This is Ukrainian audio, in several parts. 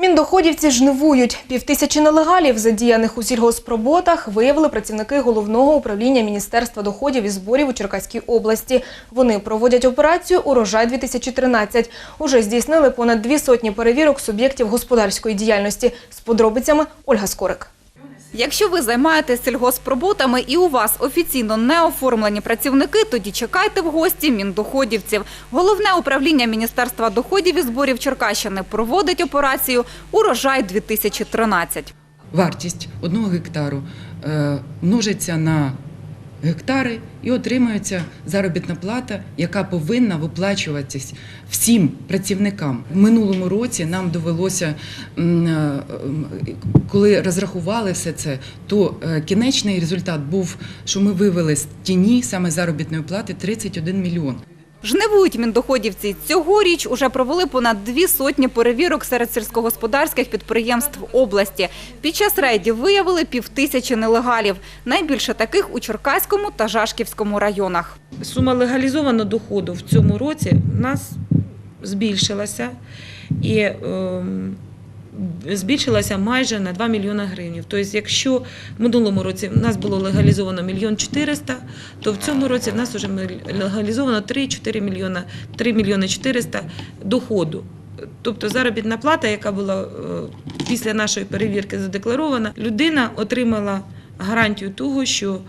Міндоходівці жнивують. Півтисячі нелегалів, задіяних у сільгоспроботах, виявили працівники головного управління Міністерства доходів і зборів у Черкаській області. Вони проводять операцію «Урожай-2013». Уже здійснили понад дві сотні перевірок суб'єктів господарської діяльності. З подробицями Ольга Скорик. Якщо ви займаєтесь сільгоспроботами і у вас офіційно не оформлені працівники, тоді чекайте в гості міндоходівців. Головне управління Міністерства доходів і зборів Черкащини проводить операцію «Урожай-2013». вартість одного гектару е, множиться на гектари і отримується заробітна плата, яка повинна виплачуватись всім працівникам. В минулому році нам довелося, е, коли розрахували все це, то е, кінечний результат був, що ми вивели з тіні саме заробітної плати 31 мільйон. Жнивують міндоходівці. Цьогоріч уже провели понад дві сотні перевірок серед сільськогосподарських підприємств області. Під час рейдів виявили півтисячі нелегалів. Найбільше таких у Черкаському та Жашківському районах. сума легалізованого доходу в цьому році в нас збільшилася і ем, збільшилася майже на 2 мільйони гривень. Тобто, якщо в минулому році в нас було легалізовано мільйон 400, то в цьому році в нас вже легалізовано 3-4 мільйона, 3 мільйони 400 доходу. Тобто заробітна плата, яка була е, після нашої перевірки задекларована, людина отримала гарантію того, що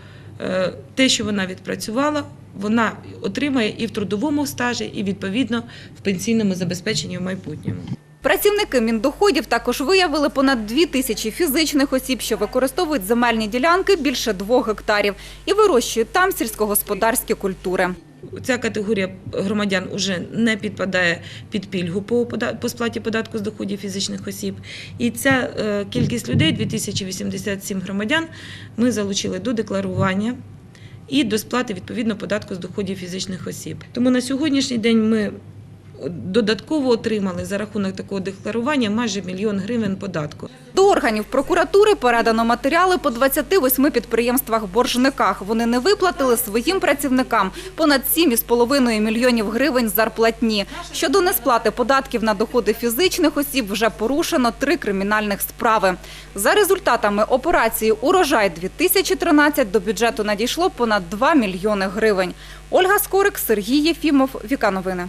е, те, що вона відпрацювала, вона отримає і в трудовому стажі, і відповідно в пенсійному забезпеченні в майбутньому. Працівники міндоходів також виявили понад дві тисячі фізичних осіб, що використовують земельні ділянки більше двох гектарів і вирощують там сільськогосподарські культури. Ця категорія громадян вже не підпадає під пільгу по, сплаті податку з доходів фізичних осіб. І ця е, кількість людей, 2087 громадян, ми залучили до декларування і до сплати відповідно податку з доходів фізичних осіб. Тому на сьогоднішній день ми додатково отримали за рахунок такого декларування майже мільйон гривень податку. До органів прокуратури передано матеріали по 28 підприємствах-боржниках. Вони не виплатили своїм працівникам понад 7,5 мільйонів гривень зарплатні. Щодо несплати податків на доходи фізичних осіб вже порушено три кримінальних справи. За результатами операції «Урожай-2013» до бюджету надійшло понад 2 мільйони гривень. Ольга Скорик, Сергій Єфімов, Віка Новини.